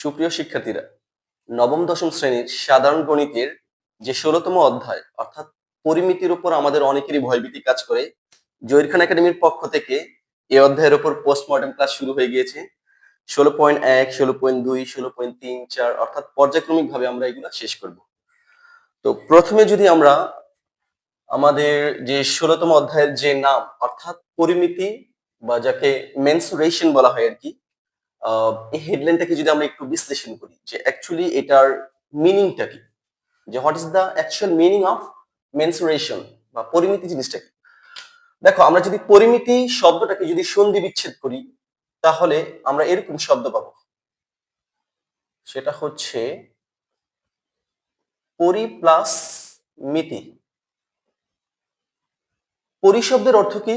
সুপ্রিয় শিক্ষার্থীরা, নবম, দশম শ্রেণির সাধারণ গণিতের যে ষোলতম অধ্যায়, অর্থাৎ পরিমিতির উপর আমাদের অনেকেরই ভয়ভীতি কাজ করে জহির খান একাডেমির পক্ষ থেকে এই অধ্যায়ের উপর পোস্টমর্টম ক্লাস শুরু হয়ে গিয়েছে। ষোলো পয়েন্ট এক, ষোলো পয়েন্ট দুই, ষোলো পয়েন্ট তিন, চার, অর্থাৎ পর্যায়ক্রমিক ভাবে আমরা এগুলো শেষ করব। তো প্রথমে যদি আমরা আমাদের যে ষোলতম অধ্যায়ের যে নাম, অর্থাৎ পরিমিতি বা যাকে মেনসুরেশন বলা হয় আর কি এই হেডলাইনটাকে যদি আমরা একটু বিশ্লেষণ করি যে অ্যাকচুয়ালি এটার মিনিংটা কি? যে what is the actual meaning of mensuration বা পরিমিতি জিনিসটা কি? দেখো, আমরা যদি পরিমিতি শব্দটাকে যদি সন্ধি বিচ্ছেদ করি, তাহলে আমরা এরকম শব্দ পাবো। সেটা হচ্ছে পরি প্লাস মিতি। পরিশব্দের অর্থ কি?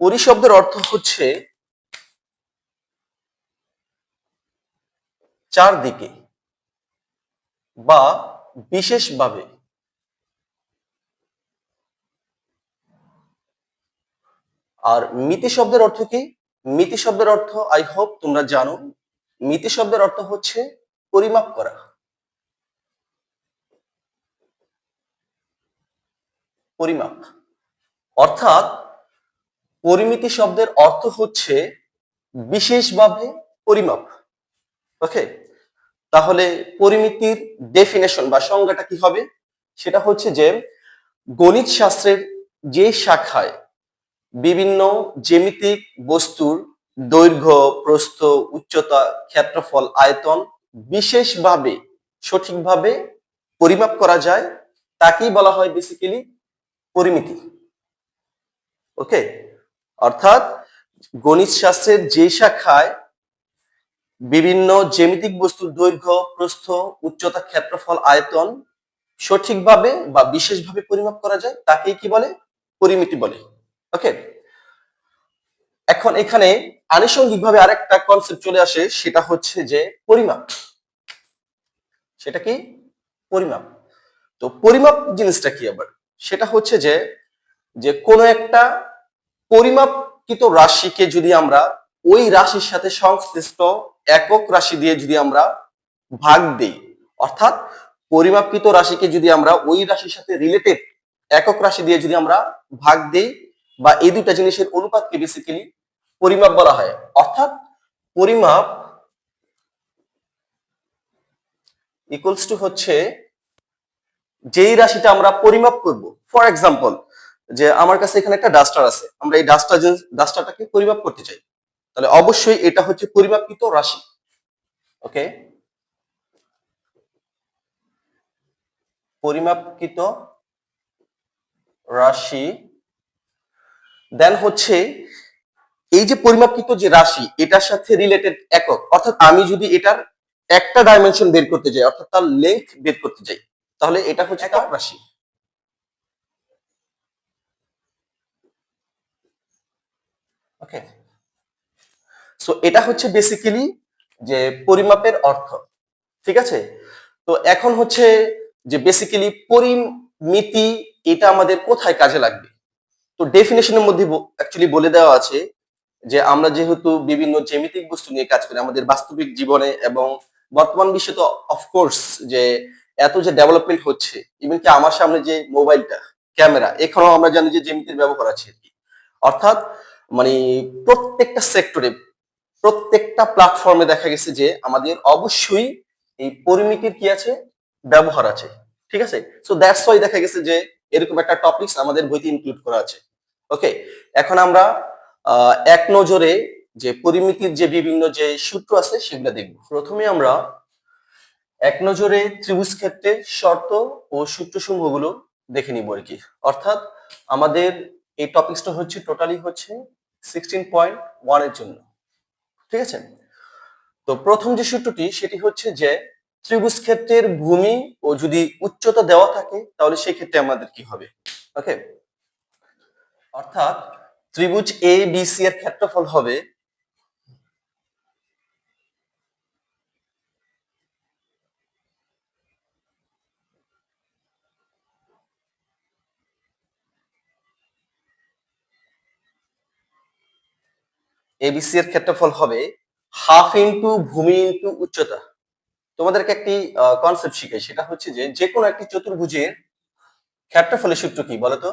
পরিশব্দের অর্থ হচ্ছে চারদিকে বা বিশেষভাবে আর মিতি শব্দের অর্থ কি? মিতি শব্দের অর্থ আই হোপ তোমরা জানো, মিতি শব্দের অর্থ হচ্ছে পরিমাপ করা। পরিমাপ। অর্থাৎ পরিমিতি শব্দের অর্থ হচ্ছে বিশেষভাবে পরিমাপ। ওকে তাহলে পরিমিতির ডেফিনেশন বা সংজ্ঞাটা কি হবে? সেটা হচ্ছে যে গণিত শাস্ত্রের যে শাখায় বিভিন্ন জ্যামিতিক বস্তুর দৈর্ঘ্য, প্রস্থ, উচ্চতা, ক্ষেত্রফল, আয়তন বিশেষভাবে সঠিকভাবে পরিমাপ করা যায়, তাকেই বলা হয় বেসিক্যালি পরিমিতি। ওকে অর্থাৎ গণিত শাস্ত্রের যে শাখায় বিভিন্ন জ্যামিতিক বস্তুর দৈর্ঘ্য, প্রস্থ, উচ্চতা, ক্ষেত্রফল, আয়তন সঠিকভাবে বা বিশেষভাবে পরিমাপ করা যায়, তাকেই কি বলে? পরিমিতি বলে। ওকে? এখন এখানে আনুষঙ্গিকভাবে আরেকটা কনসেপ্ট চলে আসে, সেটা হচ্ছে যে পরিমাপ। সেটা কি? পরিমাপ। তো পরিমাপ জিনিসটা কি আবার? সেটা হচ্ছে যে যে কোনো একটা পরিমাপকৃত রাশিকে যদি আমরা ওই রাশির সাথে সংশ্লিষ্ট একক রাশি দিয়ে যদি আমরা ভাগ দেই, অর্থাৎ পরিমাপকৃত রাশিকে যদি আমরা ওই রাশির সাথে রিলেটেড একক রাশি দিয়ে যদি আমরা ভাগ দেই বা এই দুটা জিনিসের অনুপাতকে বেসিক্যালি পরিমাপ বলা হয়। অর্থাৎ পরিমাপ ইকুয়ালস টু হচ্ছে যেই রাশিটা আমরা পরিমাপ করব। ফর এক্সাম্পল যে আমার কাছে এখানে একটা ডাস্টার আছে, আমরা এই ডাস্টার ডাস্টারটাকে পরিমাপ করতে চাই। তাহলে অবশ্যই এটা হচ্ছে পরিমাপকৃত রাশি। ওকে? পরিমাপকৃত রাশি। দেন হচ্ছে এই যে পরিমাপকৃত যে রাশি এটার সাথে রিলেটেড একক। অর্থাৎ আমি যদি এটার একটা ডাইমেনশন বের করতে যাই অর্থাৎ তার লেন্থ বের করতে যাই তাহলে এটা হচ্ছে একক? রাশি। ওকে সো এটা হচ্ছে বেসিক্যালি যে পরিমাপের অর্থ, ঠিক আছে? তো এখন হচ্ছে যে বেসিক্যালি পরিমিতি এটা আমাদের কোথায় কাজে লাগবে? তো ডেফিনেশনের মধ্যে অ্যাকচুয়ালি বলে দেওয়া আছে যে আমরা যেহেতু বিভিন্ন জ্যামিতিক বস্তু নিয়ে কাজ করি, আমাদের বাস্তবিক জীবনে এবং বর্তমান বিশ্বে তো অফকোর্স যে এত যে ডেভেলপমেন্ট হচ্ছে ইভেন কি আমার সামনে যে মোবাইলটা, ক্যামেরা, এখানেও আমরা জানি যে জ্যামিতির ব্যবহার আছে অর্থাৎ মানে প্রত্যেকটা সেক্টরে প্রত্যেকটা প্ল্যাটফর্মে দেখা গেছে যে আমাদের অবশ্যই এই পরিমিতির কি আছে? ব্যবহার আছে। ঠিক আছে? সো দ্যাটস ওয়াই দেখা গেছে যে এরকম একটা টপিকস আমাদের বইতে ইনক্লুড করা আছে। ওকে এখন আমরা এক নজরে যে পরিমিতির যে বিভিন্ন যে সূত্র আছে সেগুলো দেখব। প্রথমে আমরা এক নজরে ত্রিভুজ ক্ষেত্রের শর্ত ও সূত্রসমূহগুলো দেখে নিব আর কি। অর্থাৎ আমাদের এই টপিকসটা হচ্ছে টোটালি হচ্ছে সিক্সটিন পয়েন্ট ওয়ানের জন্য। ঠিক আছে? তো প্রথম যে সূত্রটি, সেটি হচ্ছে যে ত্রিভুজ ক্ষেত্রের ভূমি ও যদি উচ্চতা দেওয়া থাকে, তাহলে সেই ক্ষেত্রে আমাদের কি হবে? ওকে অর্থাৎ ত্রিভুজ এ বি সি এর ক্ষেত্রফল হবে এবিসি এর ক্ষেত্রফল হবে হাফ ইন্টু ভূমি ইন্টু উচ্চতা। তোমাদেরকে একটি কনসেপ্ট শিখাই, সেটা হচ্ছে যে যে কোনো একটি চতুর্ভুজের ক্ষেত্রফলের সূত্র কি বলতো?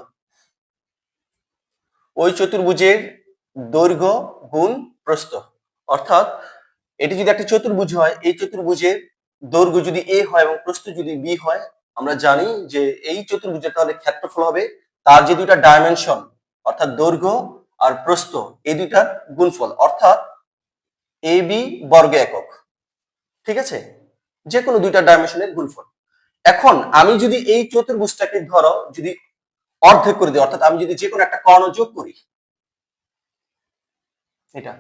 ওই চতুর্ভুজের দৈর্ঘ্য গুণ প্রস্থ। অর্থাৎ এটি যদি একটি চতুর্ভুজ হয়, এই চতুর্ভুজের দৈর্ঘ্য যদি এ হয় এবং প্রস্থ যদি বি হয়, আমরা জানি যে এই চতুর্ভুজের তাহলে ক্ষেত্রফল হবে তার যে দুইটা ডাইমেনশন অর্থাৎ দৈর্ঘ্য আর প্রস্থ, এই দুইটার গুণফল, অর্থাৎ এ বি বর্গ একক। ঠিক আছে? যে কোনো দুইটা ডাইমেনশনের গুণফল। এখন আমি যদি এই চতুর্ভুজটাকে ধরো, যদি অর্ধেক করে দিই, অর্থাৎ আমি যদি যে কোনো একটা কর্ণ যোগ করি, এটা,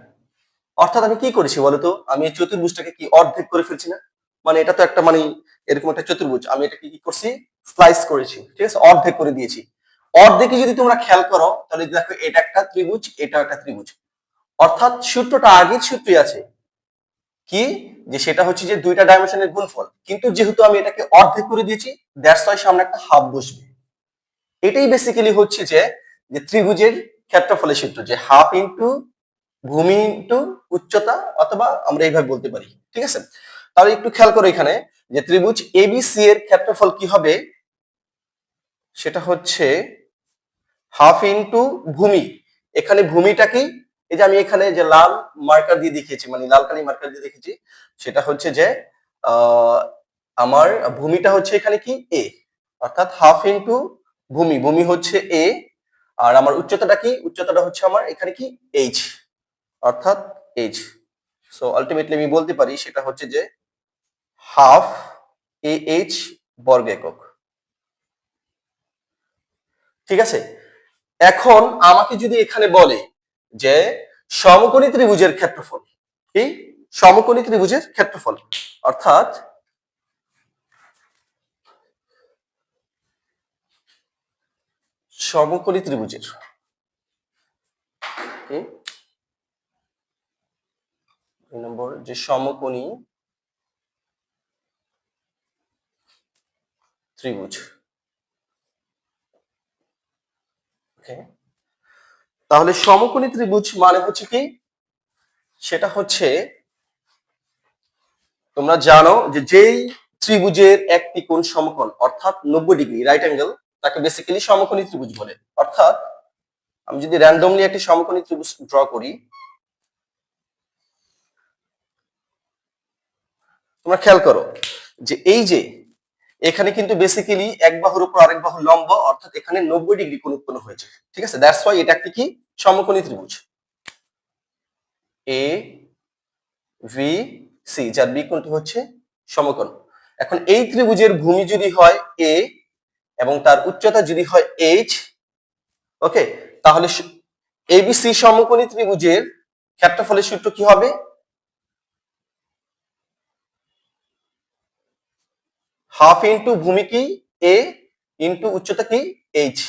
অর্থাৎ আমি কি করেছি বলতো? আমি এই চতুর্ভুজটাকে কি অর্ধেক করে ফেলছি না? মানে এটা তো একটা মানে এরকম একটা চতুর্ভুজ, আমি এটাকে কি করছি? স্লাইস করেছি। ঠিক আছে? অর্ধেক করে দিয়েছি। অর্ধেকে যদি তোমরা খেয়াল করো, তাহলে দেখো এটা একটা ত্রিভুজ এটা একটা ত্রিভুজ। অর্থাৎ সূত্রটা আগের সূত্রই আছে। কি? যে সেটা হচ্ছে যে দুইটা ডাইমেনশনের গুণফল। কিন্তু যেহেতু আমি এটাকে অর্ধেক করে দিয়েছি দ্যাটস ওয়াই সামনে একটা হাফ বসবে। এটাই বেসিক্যালি হচ্ছে যে যে ত্রিভুজের ক্ষেত্রফলের সূত্র, যে হাফ ইন্টু ভূমি ইন্টু উচ্চতা, অথবা আমরা এইভাবে বলতে পারি। ঠিক আছে? তাহলে একটু খেয়াল করো এখানে, যে ত্রিভুজ এবিসি এর ক্ষেত্রফল কি হবে? সেটা হচ্ছে হাফ ইন্টু ভূমি। এখানে ভূমিটা কি? এই যে আমি এখানে যে লাল মার্কার দিয়ে দেখিয়েছি মানে লাল কালি মার্কার দিয়ে দেখেছি সেটা হচ্ছে যে আমার ভূমিটা হচ্ছে এখানে কি? এ অর্থাৎ হাফ ইন্টু ভূমি। ভূমি হচ্ছে এ আর আমার উচ্চতাটা কি? উচ্চতাটা হচ্ছে আমার এখানে কি? এইচ অর্থাৎ এইচ সো আলটিমেটলি আমি বলতে পারি, সেটা হচ্ছে যে হাফ এ এইচ বর্গ একক ঠিক আছে? এখন আমাকে যদি এখানে বলে যে সমকোণী ত্রিভুজের ক্ষেত্রফল, কি? সমকোণী ত্রিভুজের ক্ষেত্রফল, অর্থাৎ সমকোণী ত্রিভুজের নম্বর, যে সমকোণী ত্রিভুজ ওকে তাহলে সমকোণী ত্রিভুজ মানে হচ্ছে কি? সেটা হচ্ছে, তোমরা জানো যে যেই ত্রিভুজের একটি কোণ সমকোণ, অর্থাৎ নব্বই ডিগ্রি রাইট অ্যাঙ্গেল তাকে বেসিক্যালি সমকোণী ত্রিভুজ বলে। অর্থাৎ, আমি যদি র্যান্ডমলি একটি সমকোণী ত্রিভুজ ড্র করি, তোমরা খেয়াল করো যে এই যে এখানে কিন্তু বেসিক্যালি এক বাহুর উপর আরেক বাহু লম্ব, অর্থাৎ এখানে নব্বই ডিগ্রি কোণ উৎপন্ন হয়েছে। ঠিক আছে? দ্যাটস ওয়াই এটা কি? সমকোণী ত্রিভুজ। এ ভি সি যার বি কোণটি হচ্ছে সমকোণ। এখন এই ত্রিভুজের ভূমি যদি হয় এ এবং তার উচ্চতা যদি হয় এইচ ওকে তাহলে এবিসি সমকোণী ত্রিভুজের ক্ষেত্রফলের সূত্র কি হবে? হাফ ইন্টু ভূমি কি? এ ইন্টু উচ্চতা কি? এইচ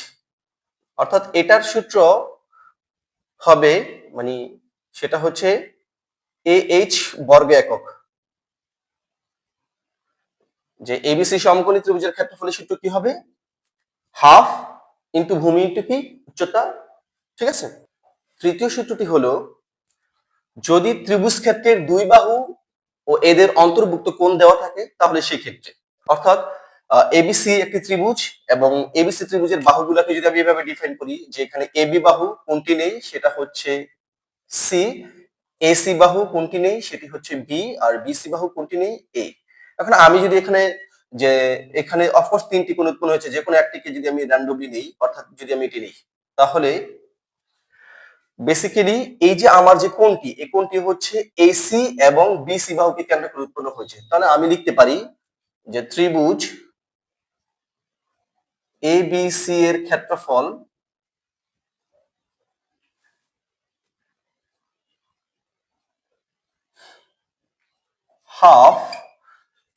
অর্থাৎ এটার সূত্র হবে মানে সেটা হচ্ছে এ এইচ বর্গ একক। যে এবিসি সমকোণী ত্রিভুজের ক্ষেত্রফলের সূত্র কি হবে? হাফ ইন্টু ভূমি ইন্টু কি? উচ্চতা। ঠিক আছে? তৃতীয় সূত্রটি হলো, যদি ত্রিভুজ ক্ষেত্রের দুই বাহু ও এদের অন্তর্ভুক্ত কোণ দেওয়া থাকে, তাহলে সেই ক্ষেত্রে অর্থাৎ এবিসি একটি ত্রিভুজ এবং এবিসি ত্রিভুজের বাহুগুলোকে যদি আমি এভাবে ডিফাইন করি যে এখানে এবি বাহু কোনটি নেই, সেটা হচ্ছে সি এসি বাহু কোনটি নেই, সেটি হচ্ছে বি আর বিসি বাহু কোনটি নেই এ এখন আমি যদি এখানে যে এখানে অফকোর্স তিনটি কোন উৎপন্ন হয়েছে যে কোনো একটিকে যদি আমি র্যান্ডমলি নেই, অর্থাৎ যদি আমি এটি নেই, তাহলে বেসিক্যালি এই যে আমার যে কোনটি, এই কোনটি হচ্ছে এসি এবং বিসি বাহুকে কেন্দ্র করে উৎপন্ন হয়েছে। তাহলে আমি লিখতে পারি যে ত্রিভুজ এ বি সি এর ক্ষেত্রফল হাফ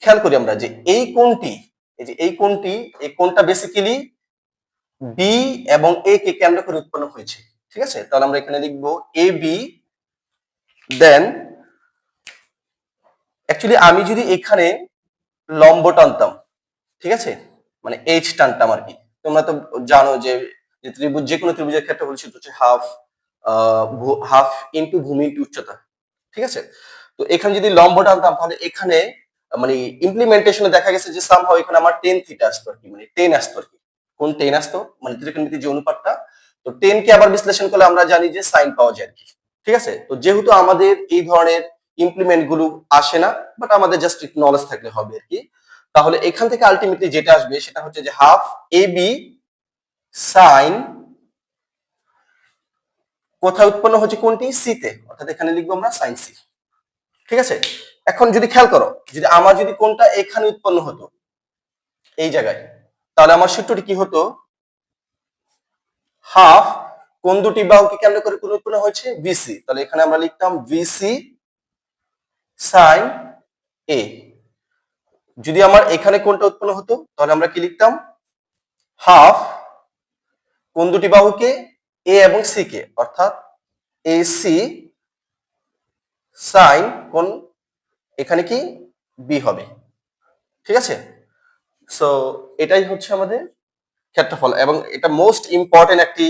খেয়াল করি আমরা যে এই কোণটি, এই যে এই কোণটি, এই কোণটা বেসিক্যালি বি এবং এ কে কেন্দ্র করে উৎপন্ন হয়েছে, ঠিক আছে? তাহলে আমরা এখানে লিখব এ বি দেন অ্যাকচুয়ালি আমি যদি এখানে লম্ব টানতাম, ঠিক আছে? মানে এইচ টানতাম আর কি। তোমরা তো জানো যে ত্রিভুজ যে কোনো ত্রিভুজের ক্ষেত্রে বলছি হচ্ছে হাফ হাফ ইন্টু ভূমি ইন্টু উচ্চতা, ঠিক আছে? তো এখানে যদি লম্বটা আনতাম তাহলে এখানে মানে ইমপ্লিমেন্টেশনে দেখা গেছে যে সামহাও এখানে আমার টেন থিটা আসতো আর কি মানে টেন আসতো আর কি। কোন টেন আসতো? মানে ত্রিকোণমিতির যে অনুপাতটা, তো টেন কে আবার বিশ্লেষণ করলে আমরা জানি যে সাইন পাওয়া যায় আর কি, ঠিক আছে? তো যেহেতু আমাদের এই ধরনের ইমপ্লিমেন্টগুলো আসে না বাট আমাদের জাস্ট একটু নলেজ থাকলে হবে আর কি। তাহলে এখান থেকে আলটিমেটলি যেটা আসবে সেটা হচ্ছে যে হাফ এ বি সাইন কোথায় উৎপন্ন হচ্ছে কোনটি? সিতে অর্থাৎ এখানে লিখব আমরা সাইন সি ঠিক আছে? এখন যদি খেয়াল করো, যদি আমার যদি কোনটা এখানে উৎপন্ন হতো, এই জায়গায়, তাহলে আমার সূত্রটি কি হতো? হাফ কোন দুটি বাহুকে কেন্দ্র করে কোন উৎপন্ন হয়েছে? বিসি তাহলে এখানে আমরা লিখতাম বিসি সাইন এ। যদি আমার এখানে কোনটা উৎপন্ন হতো, তাহলে আমরা কি লিখতাম? হাফ কোন দুটি বাহুকে, এ এবং সি কে, অর্থাৎ এ, সি, সাইন কোন এখানে কি, বি হবে। ঠিক আছে? সো এটাই হচ্ছে আমাদের ক্ষেত্রফল এবং এটা মোস্ট ইম্পর্টেন্ট একটি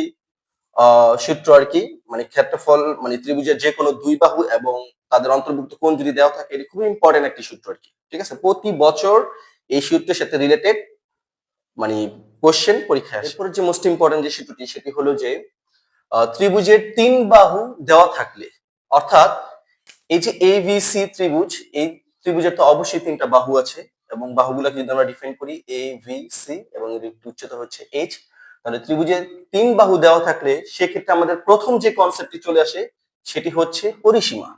সূত্র আর কি মানে ক্ষেত্রফল মানে ত্রিভুজের যে কোনো দুই বাহু এবং তাদের অন্তর্ভুক্ত কোণ যদি দেওয়া থাকে, এটি খুবই ইম্পর্টেন্ট একটি সূত্র আর কি, ঠিক আছে? প্রতি বছর এই সূত্রের সাথে রিলেটেড মানে কোশ্চেন পরীক্ষায় আসে। এরপরে যে মোস্ট ইম্পর্টেন্ট যে সূত্রটি, সেটি হলো যে ত্রিভুজের তিন বাহু দেওয়া থাকলে, অর্থাৎ এই যে এ বি সি ত্রিভুজ, এই ত্রিভুজের তো অবশ্যই তিনটা বাহু আছে এবং বাহুগুলোকে যদি আমরা ডিফাইন করি এ ভি সি এবং এর উচ্চতা হচ্ছে এইচ তাহলে ত্রিভুজের তিন বাহু দেওয়া থাকলে সেক্ষেত্রে আমাদের প্রথম যে কনসেপ্টটি চলে আসে, সেটি হচ্ছে পরিসীমা।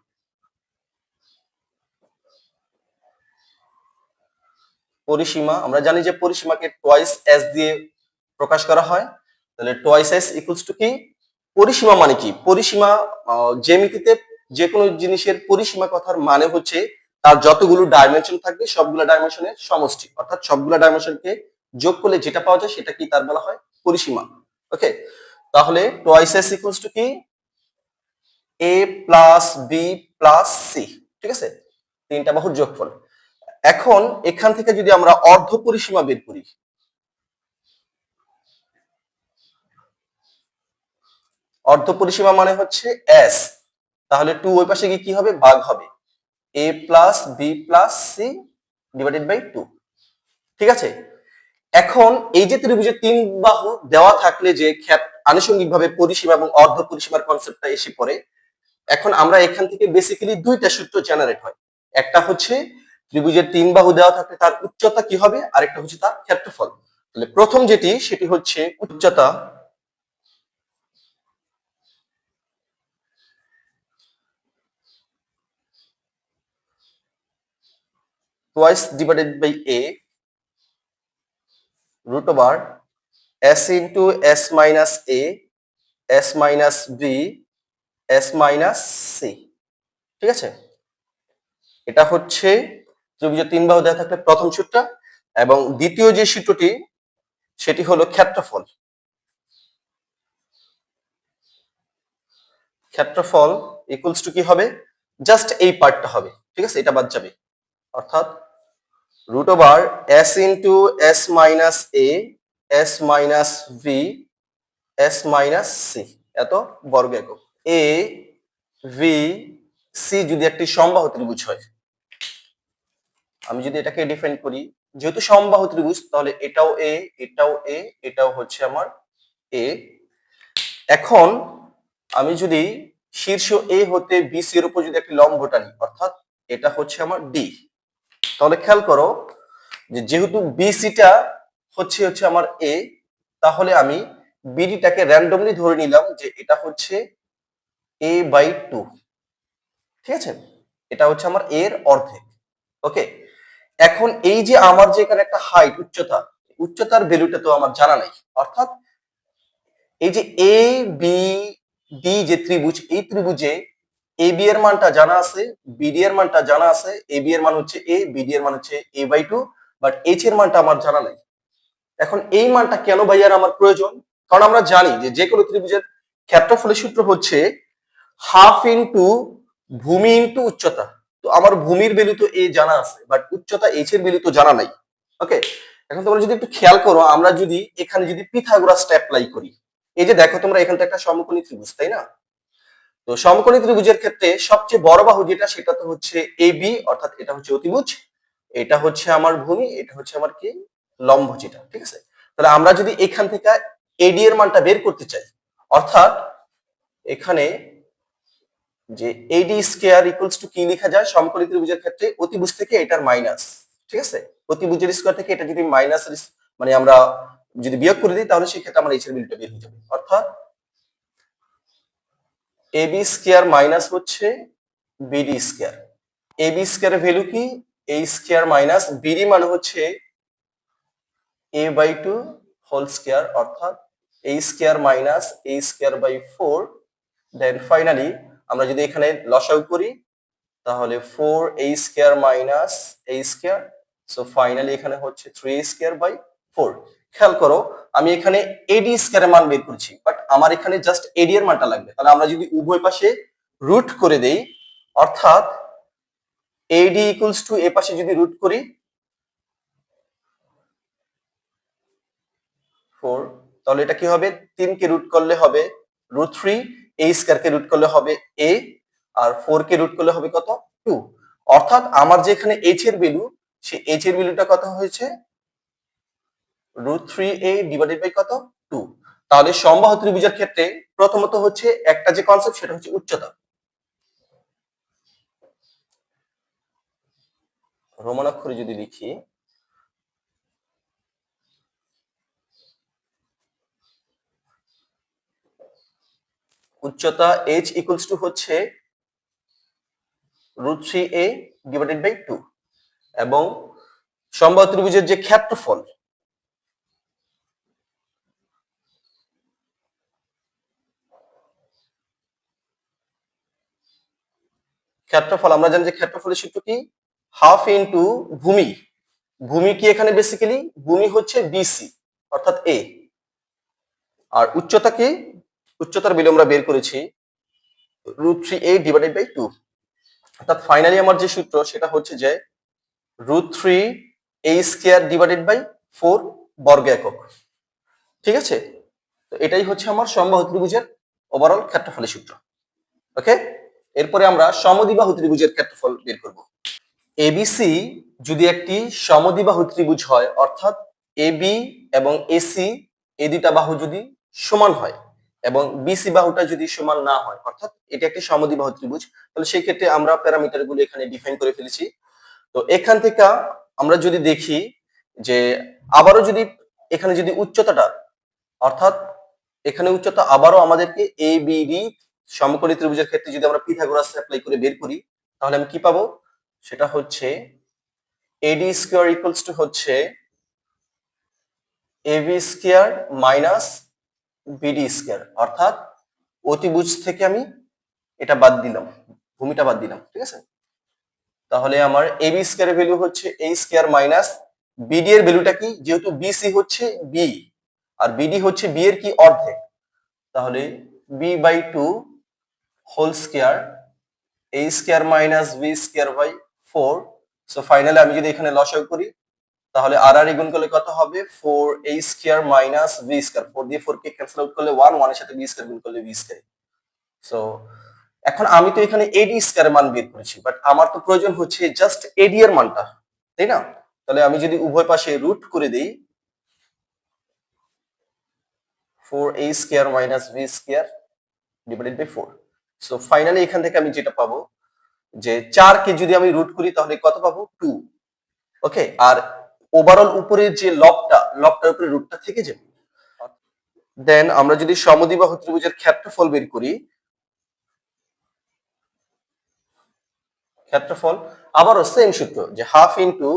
পরিসীমা, আমরা জানি যে পরিসীমাকে টোয়াইস এস দিয়ে প্রকাশ করা হয়। তাহলে টোয়াইস এস ইকুয়ালস টু কি? পরিসীমা মানে কি? পরিসীমা জ্যামিতিতে যে কোনো জিনিসের পরিসীমা কথার মানে হচ্ছে তার যতগুলো ডাইমেনশন থাকবে, সবগুলো ডাইমেনশনের সমষ্টি। অর্থাৎ সবগুলো ডাইমেনশনকে যোগ করলে যেটা পাওয়া যায় সেটা কি তার বলা হয়? পরিসীমা। ওকে তাহলে টোয়াইস এস ইকুয়ালস টু কি? A plus B plus C ঠিক আছে? তিনটা বাহুর যোগফল। এখন এখান থেকে যদি আমরা অর্ধ পরিসীমা বের করি। অর্ধ পরিসীমা মানে হচ্ছে এস তাহলে টু ওই পাশে গিয়ে কি হবে? ভাগ হবে। A plus B plus C divided by two ঠিক আছে? এখন এই যে ত্রিভুজের তিন বাহু দেওয়া থাকলে যে খ্যাত আনুষঙ্গিক ভাবে পরিসীমা এবং অর্ধ পরিসীমার কনসেপ্টটা এসে পড়ে, এখন আমরা এখান থেকে বেসিক্যালি দুইটা সূত্র জেনারেট হয়। একটা হচ্ছে ত্রিভুজের তিন বাহু দেওয়া থাকলে তার উচ্চতা কি হবে? আরেকটা হচ্ছে তার ক্ষেত্রফল। তাহলে প্রথম যেটি, সেটি হচ্ছে উচ্চতা twice divided by root over s into s minus a, s minus b, s minus c, ঠিক আছে? এটা হচ্ছে ত্রিভুজের তিন বাহু দেওয়া থাকলে প্রথম সূত্র এবং দ্বিতীয় যে সূত্রটি, সেটি হলো ক্ষেত্রফল। ক্ষেত্রফল ইকুয়ালস টু কি হবে? জাস্ট এই পার্টটা হবে, ঠিক আছে? এটা বাদ যাবে। অর্থাৎ root over s into s minus a, s minus v, s minus c, এত বর্গ একক। A, v, c যদি একটি সমবাহু ত্রিভুজ হয়, আমি যদি এটাকে ডিফাইন করি, যেহেতু সমবাহু ত্রিভুজ, তাহলে এটাও a এটাও a, এটাও হচ্ছে আমার a এখন আমি যদি শীর্ষ a হতে bc এর উপর যদি একটি লম্ব টানি, অর্থাৎ এটা হচ্ছে আমার d তাহলে খেয়াল করো যে যেহেতু বিসিটা হচ্ছে হচ্ছে আমার এ তাহলে আমি বিডিটাকে র্যান্ডমলি ধরে নিলাম যে এটা হচ্ছে এ বাই টু ঠিক আছে? এটা হচ্ছে আমার এর অর্ধেক ওকে এখন এই যে আমার যে এখানে একটা হাইট উচ্চতা, উচ্চতার ভ্যালুটা তো আমার জানা নাই, অর্থাৎ এই যে এ বি ডি যে ত্রিভুজ, এই ত্রিভুজে এ বি এর মানটা জানা আছে বিডি এর মানটা জানা আছে এ বি এর মান হচ্ছে এ বিডি এর মান হচ্ছে A by two but H এর মানটা আমার জানা নাই। এখন এই মানটা কেন ভাইয়ার আমার প্রয়োজন? কারণ আমরা জানি যে যে কোনো ত্রিভুজের ক্ষেত্রফলের সূত্র হচ্ছে হাফ ইন্টু ভূমি ইন্টু উচ্চতা। তো আমার ভূমির ভ্যালু তো এ জানা আছে বাট উচ্চতা এইচ এর ভ্যালু তো জানা নাই। ওকে এখন তোমরা যদি একটু খেয়াল করো, আমরা যদি এখানে যদি পিথাগোরাস অ্যাপ্লাই করি, এই যে দেখো তোমরা এখানটা একটা সমকোণী ত্রিভুজ, তাই না? তো সমকোণী ত্রিভুজের ক্ষেত্রে সবচেয়ে বড় বাহু যেটা, সেটা তো হচ্ছে এবি অর্থাৎ এটা হচ্ছে অতিভুজ, এটা হচ্ছে আমার ভূমি, এটা হচ্ছে আমার কি? লম্ব যেটা, ঠিক আছে? তাহলে আমরা যদি এখান থেকে এডি এর মানটা বের করতে চাই, অর্থাৎ এখানে যে এডি স্কয়ার ইকুয়ালস টু কি লেখা যায়? সমকোণী ত্রিভুজের ক্ষেত্রে অতিভুজ থেকে এটার মাইনাস ঠিক আছে? অতিভুজের স্কয়ার থেকে এটা যদি মাইনাস মানে আমরা যদি বিয়োগ করে দিই, তাহলে সেই ক্ষেত্রে আমার এইচ এর ভ্যালুটা বের হয়ে যাবে, অর্থাৎ এবি স্কয়ার মাইনাস হচ্ছে বিডি স্কয়ার এবি স্কয়ারের ভ্যালু কি? এ স্কয়ার মাইনাস বিডি মানে হচ্ছে A by two whole square অর্থাৎ A square minus A square by four then finally আমরা যদি এখানে লসাগু করি, তাহলে four A square minus A square so finally এখানে হচ্ছে থ্রি স্কয়ার বাই ফোর খেয়াল করো, আমি এখানে এডি স্কয়ারের মান বের করছি বাট আমার এখানে জাস্ট এডি এর মানটা লাগবে। তাহলে আমরা যদি উভয় পাশে রুট করে দেই, অর্থাৎ এডি ইকুয়ালস টু এ পাশে যদি রুট করি ফোর তাহলে এটা কি হবে? তিনকে রুট করলে হবে রুট থ্রি এ স্কয়ারকে রুট করলে হবে এ আর ফোর কে রুট করলে হবে কত? টু অর্থাৎ আমার যে এখানে এইচ এর ভ্যালু সেই এইচ এর ভ্যালুটা কত হয়েছে? Root three A divided by কত? টু তাহলে সমবাহু ত্রিভুজের ক্ষেত্রে প্রথমত হচ্ছে একটা যে কনসেপ্ট সেটা হচ্ছে উচ্চতা। রোমান অক্ষরে যদি লিখি, উচ্চতা h ইকুয়ালস টু হচ্ছে root three A divided by two এবং সমবাহু ত্রিভুজের যে ক্ষেত্রফল ক্ষেত্রফল, আমরা জানি যে ক্ষেত্রফলের সূত্র কি? হাফ ইনটু ভূমি। ভূমি কি এখানে বেসিক্যালি ভূমি হচ্ছে বিসি অর্থাৎ এ আর উচ্চতা কি? উচ্চতার বিল আমরা বের করেছি root three A divided by two অর্থাৎ ফাইনালি আমার যে সূত্র, সেটা হচ্ছে যে root three A square divided by four বর্গ একক। ঠিক আছে? তো এটাই হচ্ছে আমার সমবাহু ত্রিভুজের ওভারঅল ক্ষেত্রফলের সূত্র। ওকে এরপরে আমরা সমদ্বিবাহু ত্রিভুজের ক্ষেত্রফল বের করব। এবিসি যদি একটি সমদ্বিবাহু ত্রিভুজ হয়, অর্থাৎ এবি এবং এসি এই দুইটা বাহু যদি সমান হয় এবং বিসি বাহুটা যদি সমান না হয়, অর্থাৎ এটা একটি সমদ্বিবাহু ত্রিভুজ, তাহলে সেই ক্ষেত্রে আমরা প্যারামিটারগুলো এখানে ডিফাইন করে ফেলেছি। তো এখান থেকে আমরা যদি দেখি যে আবারও যদি এখানে যদি উচ্চতাটা, অর্থাৎ এখানে উচ্চতা আবারও আমাদেরকে এ সমকোণী ত্রিভুজের ক্ষেত্রে যদি আমরা পিথাগোরাস অ্যাপ্লাই করে বের করি, তাহলে আমি কি পাবো? সেটা হচ্ছে এডি স্কোয়ার ইকুয়ালস টু হচ্ছে AB square minus BD square অর্থাৎ অতিভুজ থেকে আমি এটা বাদ দিলাম, ভূমিটা বাদ দিলাম, ঠিক আছে? তাহলে আমার এবি স্কোয়ারের ভ্যালু হচ্ছে এ স্কোয়ার মাইনাস বিডি এর ভ্যালুটা কি? যেহেতু বিসি হচ্ছে বি আর বিডি হচ্ছে বি এর কি অর্ধেক। তাহলে B by two whole square A square minus B square by four so finally আমি যদি এখানে লসাগু করি, তাহলে আর আর গুণ করলে কত হবে? Four A square minus B square four দিয়ে ফোর কে ক্যান্সেল আউট করলে ওয়ান ওয়ানের সাথে বি স্কোয়ার গুণ করলে বি স্কোয়ার সো এখন আমি তো এখানে এডি স্কোয়ার মান বের করেছি বাট আমার তো প্রয়োজন হচ্ছে জাস্ট এডি এর মানটা, তাই না? তাহলে আমি যদি উভয় পাশে রুট করে দেই four A square minus B square divided by four so finally এখান থেকে আমি যেটা পাবো, যে চার কে যদি আমি রুট করি, তাহলে কত পাবো? টু ওকে আর ওভারঅল উপরের যে লবটা লবটার উপরে রুটটা থেকে যাবে। দেন আমরা যদি সমদ্বিবাহু ত্রিভুজের ক্ষেত্রফল বের করি, ক্ষেত্রফল আবারও সেম সূত্র, যে হাফ ইনটু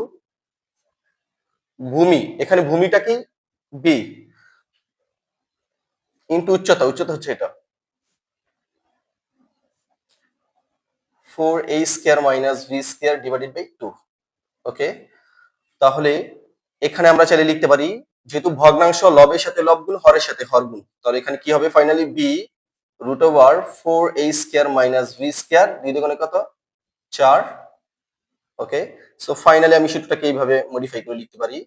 ভূমি, এখানে ভূমিটা কি? বি ইনটু উচ্চতা উচ্চতা হচ্ছে এটা। Four A square minus B square divided by two okay তাহলে এখানে আমরা চাইলে লিখতে পারি, যেহেতু ভগ্নাংশ লবের সাথে লবগুণ হরের সাথে হরগুণ তাহলে এখানে কি হবে? Finally B root over four A square minus B square দুই দুগুণে কত? চার। ওকে সো ফাইনালি আমি সূত্রটাকে এইভাবে মডিফাই করে লিখতে পারি।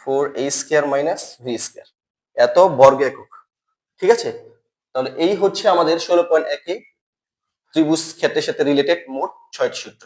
Four A square minus B square এত বর্গ একক। ঠিক আছে? তাহলে এই হচ্ছে আমাদের ষোলো পয়েন্ট একে ত্রিভুজ ক্ষেত্রের সাথে রিলেটেড মোট ছয়টি সূত্র।